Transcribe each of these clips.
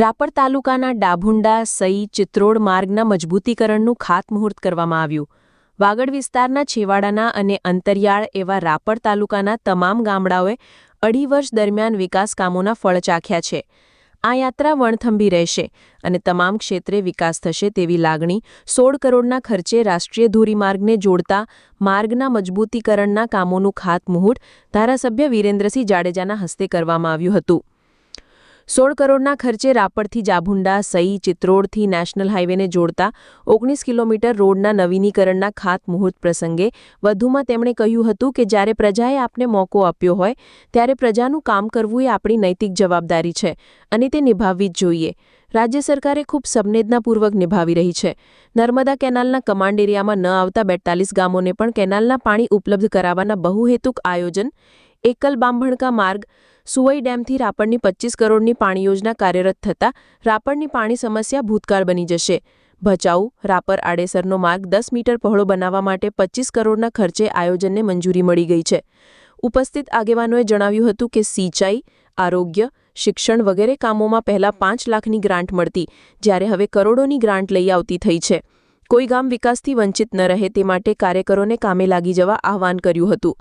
રાપર તાલુકાના ડાભુંડા સઈ ચિત્રોડ માર્ગના મજબૂતીકરણનું ખાતમુહૂર્ત કરવામાં આવ્યું. વાગડ વિસ્તારના છેવાડાના અને અંતરિયાળ એવા રાપર તાલુકાના તમામ ગામડાઓએ અઢી વર્ષ દરમિયાન વિકાસ કામોના ફળ ચાખ્યા છે. આ યાત્રા વણથંભી રહેશે અને તમામ ક્ષેત્રે વિકાસ થશે તેવી લાગણી સોળ કરોડના ખર્ચે રાષ્ટ્રીય ધોરીમાર્ગને જોડતા માર્ગના મજબૂતીકરણના કામોનું ખાતમુહૂર્ત ધારાસભ્ય વિરેન્દ્રસિંહ જાડેજાના હસ્તે કરવામાં આવ્યું હતું. સોળ કરોડના ખર્ચે રાપરથી જાભુંડા, સઈ, ચિત્રોડથી નેશનલ હાઇવેને જોડતા ઓગણીસ કિલોમીટર રોડના નવીનીકરણના ખાતમુહૂર્ત પ્રસંગે વધુમાં તેમણે કહ્યું હતું કે જ્યારે પ્રજાએ આપને મોકો આપ્યો હોય, ત્યારે પ્રજાનું કામ કરવું એ આપણી નૈતિક જવાબદારી છે અને તે નિભાવવી જ જોઈએ. રાજ્ય સરકારે ખૂબ સંવેદનાપૂર્વક નિભાવી રહી છે. નર્મદા કેનાલના કમાન્ડ એરિયામાં ન આવતા બેતાલીસ ગામોને પણ કેનાલના પાણી ઉપલબ્ધ કરાવવાના બહુહેતુક આયોજન એકલ બાંભણકા માર્ગ સુવઈ ડેમથી રાપરની પચીસ કરોડની પાણી યોજના કાર્યરત થતાં રાપરની પાણી સમસ્યા ભૂતકાળ બની જશે. ભચાઉ રાપર આડેસરનો માર્ગ દસ મીટર પહોળો બનાવવા માટે પચીસ કરોડના ખર્ચે આયોજનને મંજૂરી મળી ગઈ છે. ઉપસ્થિત આગેવાનોએ જણાવ્યું હતું કે સિંચાઈ, આરોગ્ય, શિક્ષણ વગેરે કામોમાં પહેલાં પાંચ લાખની ગ્રાન્ટ મળતી, જ્યારે હવે કરોડોની ગ્રાન્ટ લઈ આવતી થઈ છે. કોઈ ગામ વિકાસથી વંચિત ન રહે તે માટે કાર્યકરોને કામે લાગી જવા આહવાન કર્યું હતું.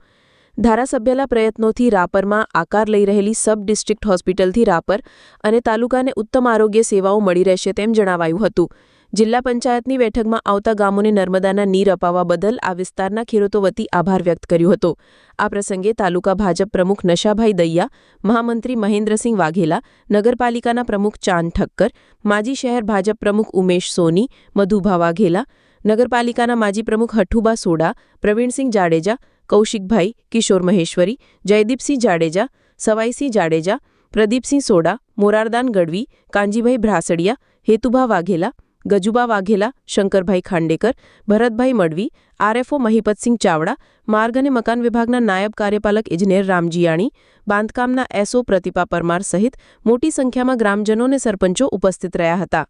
ધારાસભ્યના પ્રયત્નોથી રાપરમાં આકાર લઈ રહેલી સબ ડિસ્ટ્રિક્ટ હોસ્પિટલથી રાપર અને તાલુકાને ઉત્તમ આરોગ્ય સેવાઓ મળી રહેશે તેમ જણાવાયું હતું. જિલ્લા પંચાયતની બેઠકમાં આવતા ગામોને નર્મદાના નીર અપાવવા બદલ આ વિસ્તારના ખેડૂતો વતી આભાર વ્યક્ત કર્યો હતો. આ પ્રસંગે તાલુકા ભાજપ પ્રમુખ નશાભાઈ દૈયા, મહામંત્રી મહેન્દ્રસિંહ વાઘેલા, નગરપાલિકાના પ્રમુખ ચાંદ ઠક્કર, માજી શહેર ભાજપ પ્રમુખ ઉમેશ સોની, મધુભા વાઘેલા, નગરપાલિકાના માજી પ્રમુખ હઠુબા સોડા, પ્રવીણસિંહ જાડેજા કૌશિકભાઈ, કિશોર મહેશ્વરી, જયદીપસિંહ જાડેજા, સવાઈસિંહ જાડેજા, પ્રદીપસિંહ સોડા, મોરારદાન ગઢવી કાંજીભાઈ ભ્રાસડિયા, હેતુભા વાઘેલા ગજુબા વાઘેલા, શંકરભાઈ ખાંડેકર, ભરતભાઈ મડવી, આરએફઓ મહિપતસિંહ ચાવડા, માર્ગ અને મકાન વિભાગના નાયબ કાર્યપાલક ઇજનેર રામજીયાણી, બાંધકામના એસઓ પ્રતિપા પરમાર સહિત મોટી સંખ્યામાં ગ્રામજનો અને સરપંચો ઉપસ્થિત રહ્યા હતા.